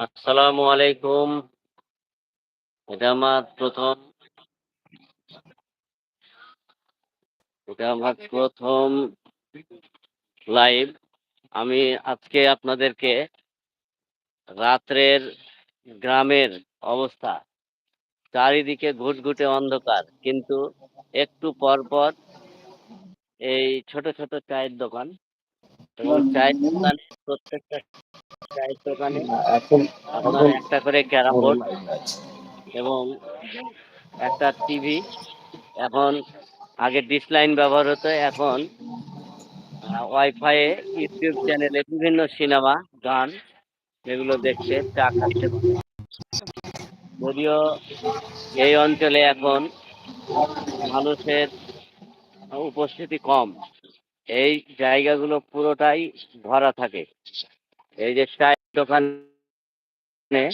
আসসালামু আলাইকুম। এটা আমার প্রথম এটা আমার প্রথম লাইভ। আমি আজকে আপনাদেরকে রাত্রের গ্রামের অবস্থা। চারিদিকে ঘুটঘুটে অন্ধকার। কিন্তু একটু পর, পর এই ছোট, ছোট চায়ের দোকান এবং চায়ের দোকানে প্রত্যেকটা চায়ের দোকানে আপনার একটা করে ক্যারাম বোর্ড এবং একটা টিভি। এখন আগে ডিশ লাইন ব্যবহার হতো। এখন ওয়াইফাইয়ে ইউটিউব চ্যানেলে বিভিন্ন সিনেমা, গান এগুলো দেখছে, চা খাচ্ছে। যদিও এই অঞ্চলে এখন মানুষের উপস্থিতি কম। এই জায়গাগুলো পুরোটাই ভরা থাকে। এই যে চায়ের দোকানে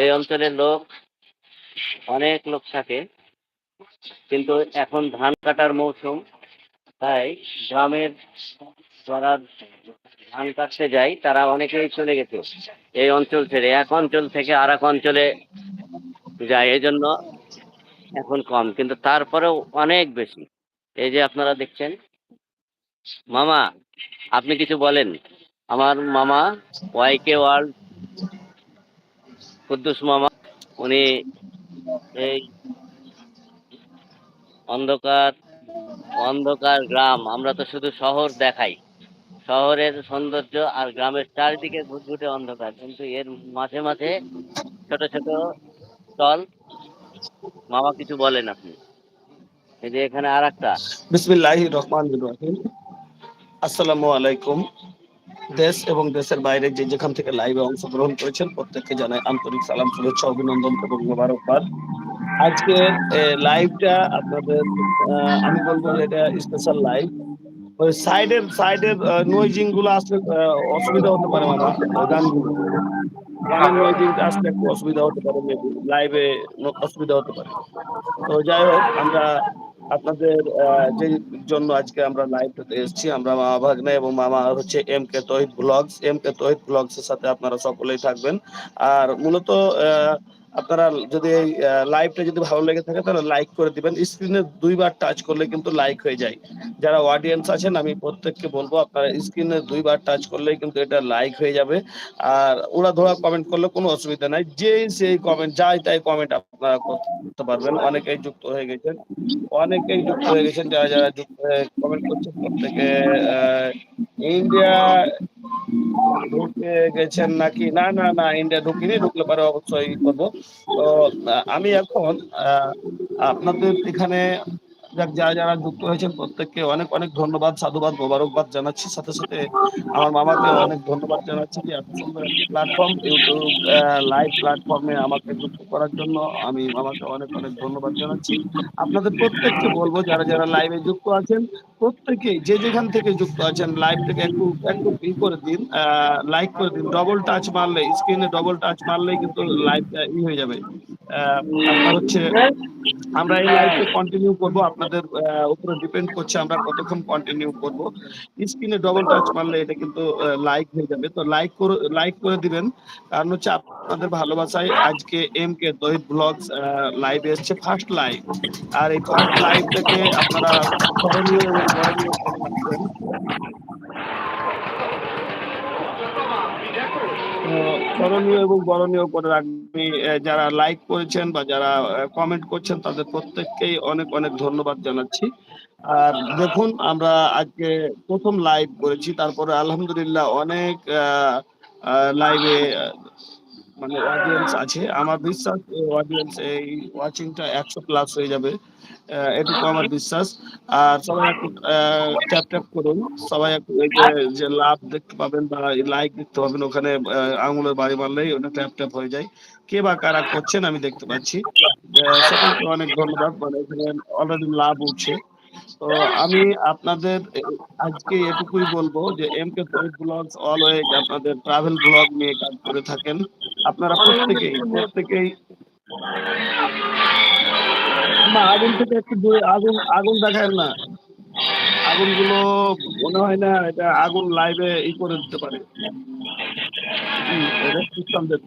এই অঞ্চলের লোক অনেক লোক থাকে। কিন্তু এখন ধান কাটার মৌসুম। তাই গ্রামের যারা ধান কাটতে যায় তারা অনেকেই চলে গেছে এই অঞ্চল ছেড়ে। এক অঞ্চল থেকে আরেক অঞ্চলে যায়। এই জন্য এখন কম। কিন্তু তারপরেও অনেক বেশি। এই যে আপনারা দেখছেন মামা, আপনি কিছু বলেন। আমার মামা ওয়াইকে ওয়ার্ল্ড কুদ্দুস মামা উনি এই অন্ধকার, অন্ধকার গ্রাম। আমরা তো শুধু শহর দেখাই। শহরের সৌন্দর্য আর গ্রামের চারিদিকে ঘুটঘুটে অন্ধকার। কিন্তু এর মাঝে, মাঝে ছোট, ছোট স্টল। মামা কিছু বলেন আপনি। এই যে এখানে আরেকটা। বিসমিল্লাহির রহমানির রহিম। আসসালামু আলাইকুম। দেশ এবং দেশের বাইরে যে যেখান থেকে লাইভে অংশগ্রহণ করেছেন প্রত্যেককে জানাই আন্তরিক সালাম, শুভেচ্ছা, অভিনন্দন এবং মোবারকবাদ। আজকের এ লাইভটা আপনাদের আমি বলব এটা স্পেশাল লাইভ। ওই সাইডের সাইডের নয়েজিংগুলো আসলে অসুবিধা হতে পারে মামা গানগুলো। আসলে একটু অসুবিধা হতে পারে লাইভে অসুবিধা হতে পারে। তো যাই হোক আমরা আপনাদের যে জন্য আজকে আমরা লাইভটাতে এসেছি, আমরা মামা ভাগ্নে এবং মামা হচ্ছে M K Tohid blogs M K Tohid blogs এর সাথে আপনারা সকলেই থাকবেন। আর মূলত আ আপনারা যদি এই লাইভটা যদি ভালো লেগে থাকে তাহলে লাইক করে দিবেন। স্ক্রিনে ২ বার টাচ করলে কিন্তু লাইক হয়ে যায়। যারা অডিয়েন্স আছেন আমি প্রত্যেককে বলব আপনারা স্ক্রিনে ২ বার টাচ করলেই কিন্তু এটা লাইক হয়ে যাবে। আর উড়াধুরা কমেন্ট করলে কোনো অসুবিধা নাই। যেই সেই কমেন্ট যাই তাই কমেন্ট আপনারা করতে পারবেন। অনেকেই যুক্ত হয়ে গেছেন। অনেকেই যুক্ত হয়ে গেছেন। যারা, যারা যুক্ত কমেন্ট করছেন প্রত্যেকে ইন্ডিয়া ঢুকে গেছেন নাকি? না, না, না ইন্ডিয়া ঢুকিনি। ঢুকলে পরে অবশ্যই করব তো আমি এখন আপনাদের এখানে যাক যারা, যারা যুক্ত হয়েছেন প্রত্যেককে অনেক, অনেক ধন্যবাদ, সাধুবাদ, মোবারকবাদ জানাচ্ছি। সাথে, সাথে আমার মামাকে অনেক ধন্যবাদ জানাচ্ছি এত সুন্দর একটা প্ল্যাটফর্ম ইউটিউব লাইভ প্ল্যাটফর্মে আমাকে যুক্ত করার জন্য আমি মামাকে অনেক, অনেক ধন্যবাদ জানাচ্ছি। আপনাদের প্রত্যেককে বলব যারা, যারা লাইভে যুক্ত আছেন প্রত্যেকে যে যেখান থেকে যুক্ত আছেন লাইভটাকে একটু, একটু ই করে দিন লাইক করে দিন। ডবল টাচ মারলে স্ক্রিনে ডবল টাচ মারলেই কিন্তু লাইভটা ই হয়ে যাবে। আপনার হচ্ছে আমরা এই লাইভটা কন্টিনিউ করব। আপনাদের উপরে ডিপেন্ড করছে আমরা কতক্ষণ কন্টিনিউ করব। স্ক্রিনে ডবল টাচ মারলে এটা কিন্তু লাইক হয়ে যাবে। তো লাইক করে লাইক করে দিবেন। কারণ হচ্ছে আপনাদের ভালোবাসায় আজকে এম কে ভ্লগস আ লাইভ এসছে ফার্স্ট লাইভ। আর এই ফার্স্ট লাইভ থেকে আপনারা এবং স্মরণীয় এবং বরণীয় করে রাখবে যারা লাইক করেছেন বা যারা কমেন্ট করছেন তাদের প্রত্যেককেই অনেক, অনেক ধন্যবাদ জানাচ্ছি। আর দেখুন আমরা আজকে প্রথম লাইভ করেছি। তারপরে আলহামদুলিল্লাহ অনেক লাইভে মানে অডিয়েন্স আছে। আমার বিশ্বাস এই অডিয়েন্স এই ওয়াচিংটা ১০০ প্লাস হয়ে যাবে। এটুকু আমার বিশ্বাস। আর সবাই একটু ট্যাপ, ট্যাপ করুন। সবাই একটু এই যে, যে লাভ দেখতে পাবেন বা লাইক দেখতে পাবেন ওখানে আঙুলের বাড়ি মারলেই ওটা ট্যাপ, ট্যাপ হয়ে যায়। কে বা কারা করছেন আমি দেখতে পাচ্ছি। সকলকে অনেক ধন্যবাদ। মানে এখানে অলরেডি লাভ উঠছে। তো আমি আপনাদের আজকে এটুকুই বলব যে এমকে তহিদ ভ্লগস অলওয়েজ আপনাদের ট্রাভেল ব্লগ নিয়ে কাজ করে থাকেন। আপনারা প্রত্যেকেই, প্রত্যেকেই মামা আগুন থেকে একটু দূরে আগুন, আগুন দেখায় না। আগুনগুলো মনে হয় না এটা আগুন লাইভে ই করে দিতে পারে। হুম, এটা খ্রিস্টানদের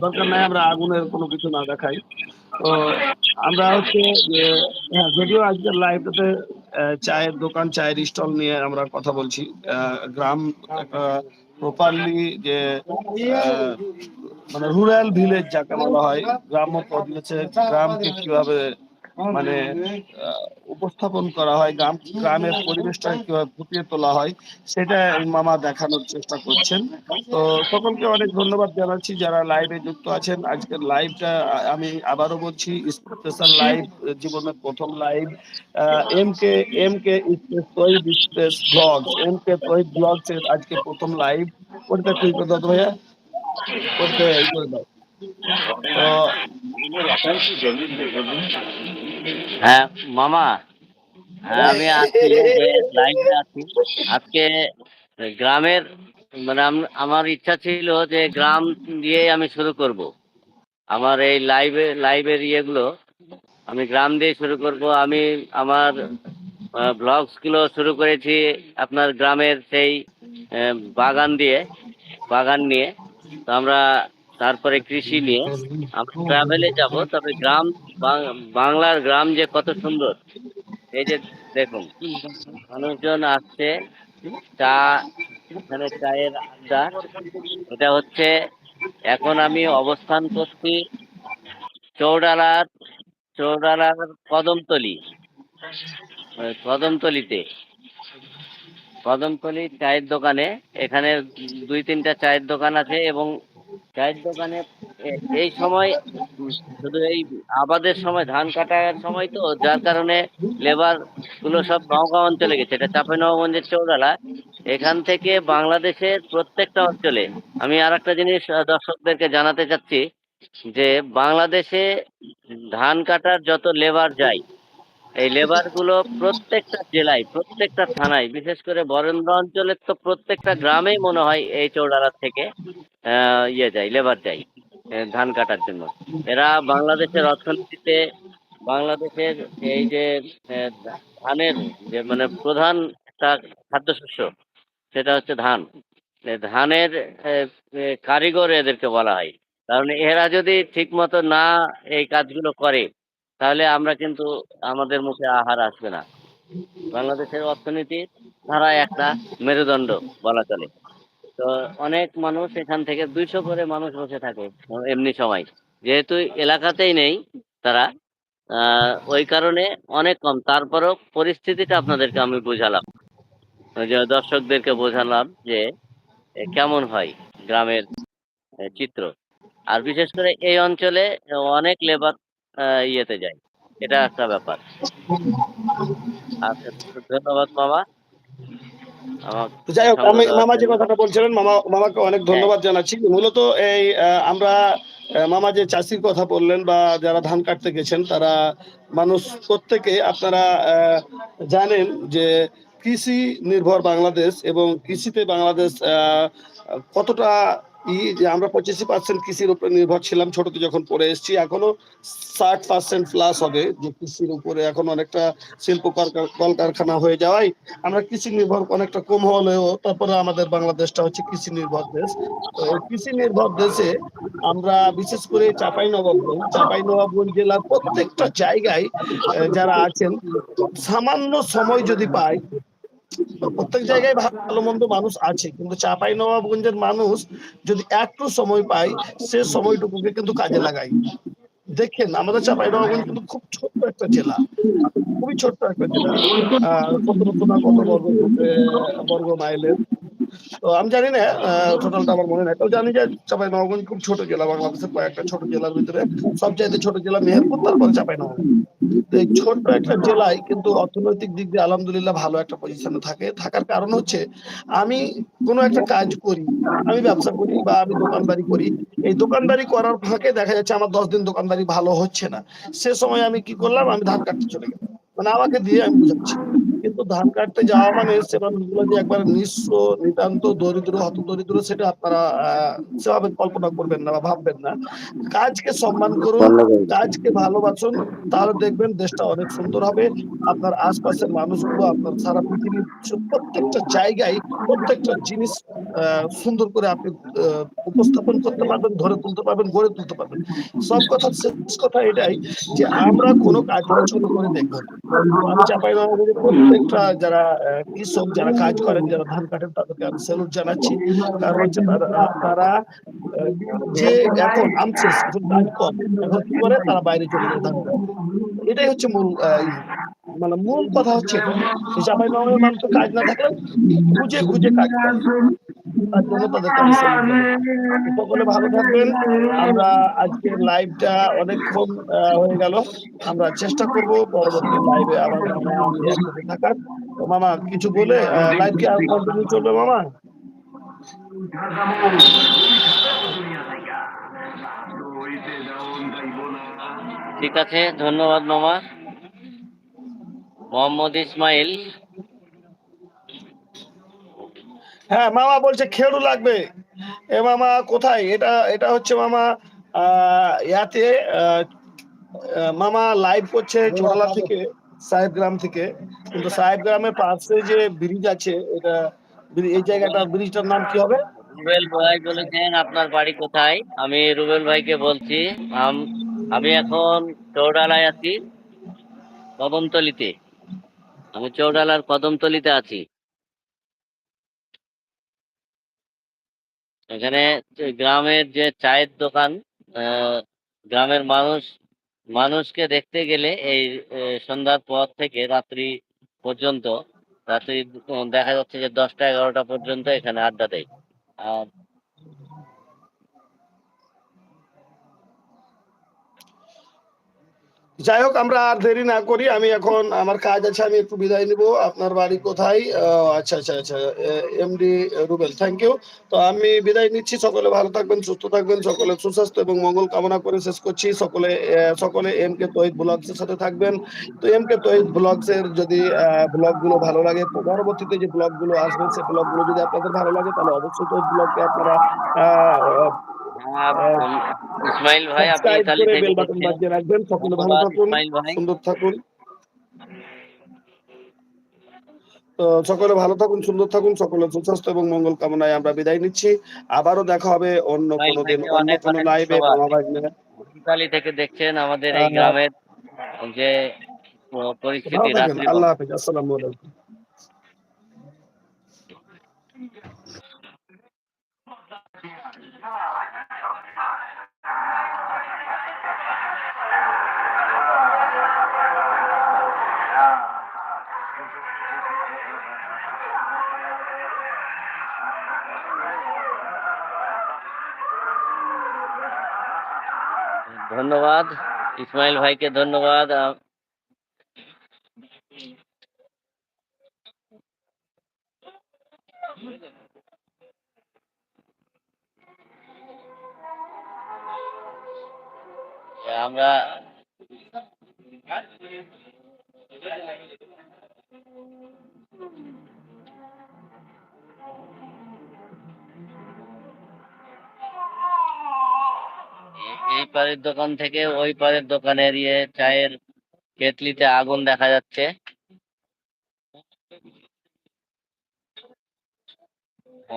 দরকার নাই আমরা আগুনের কোনো কিছু না দেখাই। তো আমরা হচ্ছে যে হ্যাঁ, যদিও আজকের লাইভটাতে চায়ের দোকান, চায়ের স্টল নিয়ে আমরা কথা বলছি। গ্রাম প্রপারলি যে মানে রুরাল ভিলেজ যাকে বলা হয়, গ্রাম্য পদ গ্রামকে কীভাবে মানে উপস্থাপন করা হয়, গ্রাম গ্রামের পরিবেশটা কীভাবে ফুটিয়ে তোলা হয়, সেটা মামা দেখানোর চেষ্টা করছেন। তো সকলকে অনেক ধন্যবাদ জানাচ্ছি যারা লাইভে যুক্ত আছেন। আজকের লাইভটা আমি আবারও বলছি স্পেশাল লাইভ জীবনের প্রথম লাইভ। আ MK MK space Tohid space blogs, MK Tohid blogs এর আজকে প্রথম লাইভ। ওটা একটু ই করে ভাইয়া। ওটাতে ই করে দাও। তো হ্যাঁ, মামা। হ্যাঁ, আমি আছি। আজকে গ্রামের মানে আমার ইচ্ছা ছিল যে গ্রাম দিয়েই আমি শুরু করব। আমার এই লাইভে লাইভের ইয়েগুলো আমি গ্রাম দিয়ে শুরু করব। আমি আমার আ ভ্লগসগুলো শুরু করেছি আপনার গ্রামের সেই বাগান দিয়ে, বাগান নিয়ে। তো আমরা তারপরে কৃষি নিয়ে আমরা ট্রাভেলে যাব। তবে গ্রাম বাংলার গ্রাম যে কত সুন্দর। এই যে দেখুন, মানুষজন আসছে, চা এখানে চায়ের আড্ডা। এটা হচ্ছে এখন আমি অবস্থান করছি চৌডালার চৌডালার কদমতলী। কদমতলিতে কদমতলীতে। কদমতলী চায়ের দোকানে এখানে ২-৩ টা চায়ের দোকান আছে এবং চায়ের দোকানে এই সময় শুধু এই আবাদের সময় ধান কাটার সময় তো যার কারণে লেবারগুলো সব নওগাঁ অঞ্চলে গেছে। এটা চাঁপাইনবাবগঞ্জের চৌডালা। এখান থেকে বাংলাদেশের প্রত্যেকটা অঞ্চলে আমি আর একটা জিনিস দর্শকদেরকে জানাতে চাচ্ছি যে বাংলাদেশে ধান কাটার যত লেবার যায়, এই লেবারগুলো প্রত্যেকটা জেলায়, প্রত্যেকটা থানায় বিশেষ করে বরেন্দ্র অঞ্চলের তো প্রত্যেকটা গ্রামেই মনে হয় এই চৌডালা থেকে ইয়ে যায়, লেবার যায় ধান কাটার জন্য। এরা বাংলাদেশের অর্থনীতিতে বাংলাদেশের এই যে ধানের যে মানে প্রধান একটা খাদ্যশস্য সেটা হচ্ছে ধান। ধানের কারিগর এদেরকে বলা হয়। কারণ এরা যদি ঠিক মতো না এই কাজগুলো করে, তাহলে আমরা কিন্তু আমাদের মুখে আহার আসবে না। বাংলাদেশের অর্থনীতির ধারা একটা মেরুদণ্ড বলা চলে। তো অনেক মানুষ এখান থেকে ২০০ করে মানুষ বসে থাকে এমনি সময়। যেহেতু এলাকাতেই নেই তারা, ওই কারণে অনেক কম। তারপরেও পরিস্থিতিটা আপনাদেরকে আমি বুঝালাম। যে দর্শকদেরকে বোঝালাম যে কেমন হয় গ্রামের চিত্র। আর বিশেষ করে এই অঞ্চলে অনেক লেবার ইয়েতে যায়। এটা একটা ব্যাপার। আচ্ছা, ধন্যবাদ মামা। যাই হোক মামা যে কথাটা বলছিলেন মামা মামাকে অনেক হ্যাঁ। ধন্যবাদ জানাচ্ছি। মূলত এই আমরা মামা যে চাষির কথা বললেন বা যারা ধান কাটতে গেছেন তারা মানুষ প্রত্যেকে আপনারা জানেন যে কৃষি নির্ভর বাংলাদেশ এবং কৃষিতে বাংলাদেশ কতটা আমরা 85% কৃষির উপরে নির্ভর ছিলাম ছোটতে যখন পড়ে এসেছি। এখনও 60% প্লাস হবে যে কৃষির উপরে এখন অনেকটা শিল্প কলকারখানা হয়ে যাওয়ায় আমরা কৃষি নির্ভর অনেকটা কম হলেও তারপরে আমাদের বাংলাদেশটা হচ্ছে কৃষি নির্ভর দেশ। কৃষি নির্ভর দেশে আমরা বিশেষ করে চাঁপাইনবাবগঞ্জ, চাঁপাইনবাবগঞ্জ জেলার প্রত্যেকটা জায়গায় যারা আছেন সামান্য সময় যদি পায় প্রত্যেক জায়গায় ভালো-মন্দ মানুষ আছে। কিন্তু চাঁপাইনবাবগঞ্জের মানুষ যদি একটু সময় পায়, সে সময়টুকুকে কিন্তু কাজে লাগায়। দেখেন আমাদের চাঁপাইনবাবগঞ্জ কিন্তু খুব ছোট্ট একটা জেলা। খুবই ছোট্ট একটা জেলা। আ ১৭ না কত বর্গ বর্গ মাইলের। তো আমি জানি না টোটালটা আমার মনে নাই। তবে জানি যে চাঁপাইনবাবগঞ্জ খুব ছোট জেলা বাংলাদেশের কয়েকটা ছোট জেলার ভিতরে সবচাইতে ছোট জেলা মেহেরপুর তারপরে চাঁপাইনবাবগঞ্জ। ছোট্ট একটা জেলায় কিন্তু অর্থনৈতিক দিক দিয়ে আলহামদুলিল্লাহ ভালো একটা পজিশনে থাকে। থাকার কারণ হচ্ছে আমি কোনো একটা কাজ করি, আমি ব্যবসা করি বা আমি দোকানদারি করি। এই দোকানদারি করার ফাঁকে দেখা যাচ্ছে আমার ১০ দিন দোকানদারি ভালো হচ্ছে না। সে সময় আমি কি করলাম? আমি ধান কাটতে চলে গেলাম। মানে আমাকে দিয়ে আমি বুঝাচ্ছি। কিন্তু ধান কাটতে যাওয়া মানে সে মানুষগুলো যে একবার নিঃস্ব নিতান্ত দরিদ্র হত দরিদ্র সেটা আপনারা সেভাবে কল্পনা করবেন না বা ভাববেন না। কাজকে সম্মান করুন কাজকে ভালোবাসুন তাহলে দেখবেন দেশটা অনেক সুন্দর হবে। আপনার আশপাশের মানুষগুলো আপনার সারা পৃথিবীর প্রত্যেকটা জায়গায় প্রত্যেকটা জিনিস আহ, সুন্দর করে আপনি উপস্থাপন করতে পারবেন ধরে তুলতে পারবেন গড়ে তুলতে পারবেন। সব কথা শেষ কথা এটাই যে আমরা কোনো ছোট করে দেখব আমি চাপাই প্রত্যেকটা যারা কৃষক যারা কাজ করেন, যারা ধান কাটেন, তাদেরকে আমি স্যালুট জানাচ্ছি। কারণ হচ্ছে তারা যে এখন আমছে ধান কম, এখন কি করে? তারা বাইরে চলে যায় ধান। এটাই হচ্ছে মূল মানে মূল কথা হচ্ছে জামাই যে চাপাই মানুষ কাজ না থাকলে খুঁজে খুঁজে কাজ করে। জন্য ভালো থাকবেন আমরা আজকে লাইভটা অনেকক্ষণ হয়ে গেল আমরা চেষ্টা করব পরবর্তী লাইভে আবার থাকার মামা কিছু বলে লাইভ কি কন্টিনিউ চলবে মামা ঠিক আছে, ধন্যবাদ মামা। মোহাম্মদ ইসমাইল হ্যাঁ মামা বলছে খেড়ু লাগবে। এ মামা কোথায়? এটা এটা হচ্ছে মামা ইয়াতে মামা লাইভ করছে চোরালা থেকে, সাহেব গ্রাম থেকে। কিন্তু সাহেব গ্রামের পাশে যে ব্রিজ আছে, এটা এই জায়গাটা ব্রিজটার নাম কি হবে? রুবেল ভাই বলেছেন আপনার বাড়ি কোথায়? আমি রুবেল ভাইকে বলছি আমি এখন চৌডালায় আছি, কদমতলিতে। আমি চৌডালার কদমতলিতে আছি। এখানে গ্রামের যে চায়ের দোকান গ্রামের মানুষ, মানুষকে দেখতে গেলে এই সন্ধ্যার পর থেকে রাত্রি পর্যন্ত, রাত্রি, দেখা যাচ্ছে যে দশটা এগারোটা পর্যন্ত এখানে আড্ডা দেয়। আর যাই হোক আমরা আর দেরি না করি। আমি এখন আমার কাজ আছে, আমি একটু বিদায় নিব। আপনার বাড়ি কোথায়? আচ্ছা আচ্ছা আচ্ছা। এমডি রুবেল থ্যাংক ইউ তো আমি বিদায় নিচ্ছি। সকলে ভালো থাকবেন, সুস্থ থাকবেন। সকলে সুস্বাস্থ্য এবং মঙ্গল কামনা করে শেষ করছি। সকলে সকলে এম কে তহিদ ব্লগস এর সাথে থাকবেন। তো এম কে তহিদ ব্লগস এর যদি ব্লগগুলো ভালো লাগে, পরবর্তীতে যে ব্লগগুলো আসবে সেই ব্লগগুলো যদি আপনাদের ভালো লাগে, তাহলে অবশ্যই তহিদ ব্লগকে আপনারা ইসমাইল ভাই আপনি সাবস্ক্রাইব ইতালি করে থেকে বেল বাটন বাজিয়ে রাখবেন সকলে ভালো থাকুন সুন্দর থাকুন। তো সকলে ভালো থাকুন সুন্দর থাকুন সকলে সুস্বাস্থ্য এবং মঙ্গল কামনায় আমরা বিদায় নিচ্ছি। আবারও দেখা হবে অন্য কোনো দিন অন্য কোনো লাইভে ইতালি থেকে দেখছেন আমাদের এই আহ, গ্রামের যে পরিস্থিতি আল্লাহ হাফিজ আসসালামু আলাইকুম। ধন্যবাদ। ইসমাইল ভাইকে ধন্যবাদ। এই পারের দোকান থেকে ওই পারের দোকানের ইয়ে চায়ের কেটলিতে আগুন দেখা যাচ্ছে।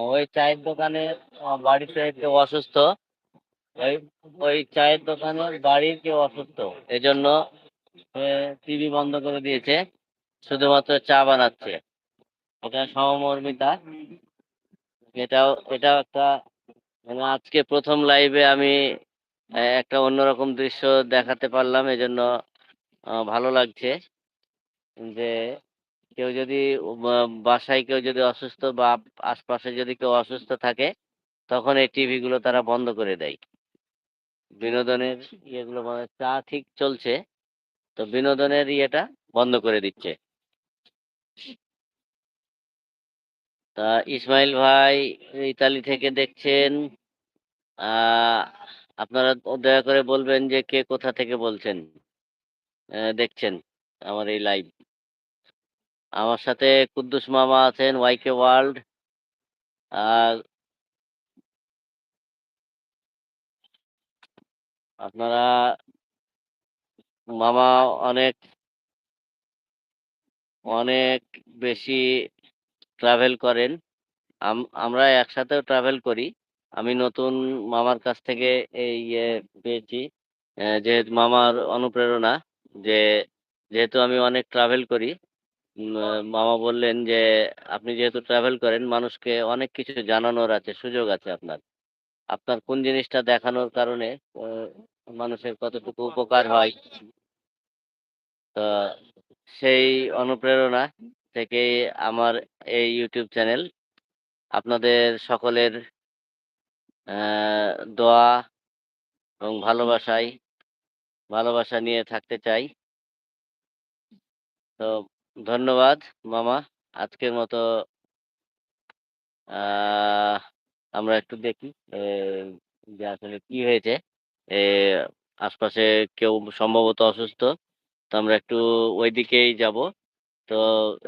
ওই চায়ের দোকানের আহ, বাড়িতে কেউ অসুস্থ। ওই ওই চায়ের দোকানের বাড়ির কেউ অসুস্থ। এজন্য টিভি বন্ধ করে দিয়েছে। শুধুমাত্র চা বানাচ্ছে। এটা সমমর্মিতা। এটাও এটাও একটা মানে আজকে প্রথম লাইভে আমি একটা অন্যরকম দৃশ্য দেখাতে পারলাম, এজন্য ভালো লাগছে যে, কেউ যদি বাসায় কেউ যদি অসুস্থ বা আশপাশে যদি কেউ অসুস্থ থাকে, তখন এই টিভি গুলো তারা বন্ধ করে দেয়। বিনোদনের ইয়েগুলো মানে চা ঠিক চলছে, তো বিনোদনের ইয়েটা বন্ধ করে দিচ্ছে। তা ইসমাইল ভাই ইতালি থেকে দেখছেন আহ আপনারা দয়া করে বলবেন যে কে কোথা থেকে বলছেন। দেখছেন আমার এই লাইভ আমার সাথে কুদ্দুস মামা আছেন ওয়াইকে ওয়ার্ল্ড আর আপনারা মামা অনেক অনেক বেশি ট্রাভেল করেন। আম- আমরা একসাথেও ট্রাভেল করি। আমি নতুন মামার কাছ থেকে এই ইয়ে পেয়েছি। যেহেতু মামার অনুপ্রেরণা যে, যেহেতু আমি অনেক ট্রাভেল করি মামা বললেন যে, আপনি যেহেতু ট্রাভেল করেন, মানুষকে অনেক কিছু জানানোর আছে, সুযোগ আছে আপনার। আপনার কোন জিনিসটা দেখানোর কারণে মানুষের কতটুকু উপকার হয়? তো সেই অনুপ্রেরণা থেকে আমার এই ইউটিউব চ্যানেল আপনাদের সকলের দোয়া এবং ভালোবাসায় ভালোবাসা নিয়ে থাকতে চাই। তো ধন্যবাদ মামা, আজকের মতো আমরা একটু দেখি যে আসলে কি হয়েছে। আশপাশে কেউ সম্ভবত অসুস্থ, তো আমরা একটু ওইদিকেই যাব। তো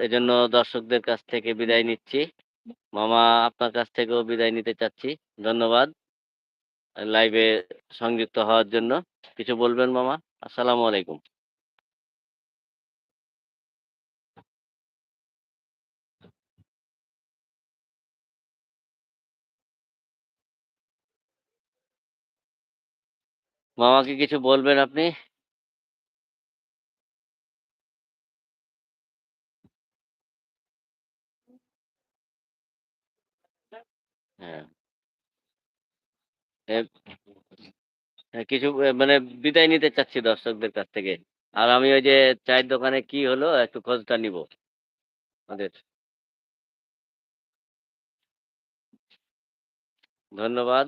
এজন্য দর্শকদের কাছ থেকে বিদায় নিচ্ছি। মামা আপনার কাছ থেকেও বিদায় নিতে চাচ্ছি। ধন্যবাদ। লাইভে সংযুক্ত হওয়ার জন্য। কিছু বলবেন মামা? আসসালামু আলাইকুম। মামাকে কিছু বলবেন আপনি? হ্যাঁ। হ্যাঁ, কিছু মানে বিদায় নিতে চাচ্ছি দর্শকদের কাছ থেকে। আর আমি ওই যে চায়ের দোকানে কি হলো একটু খোঁজটা নিব ওদের ধন্যবাদ।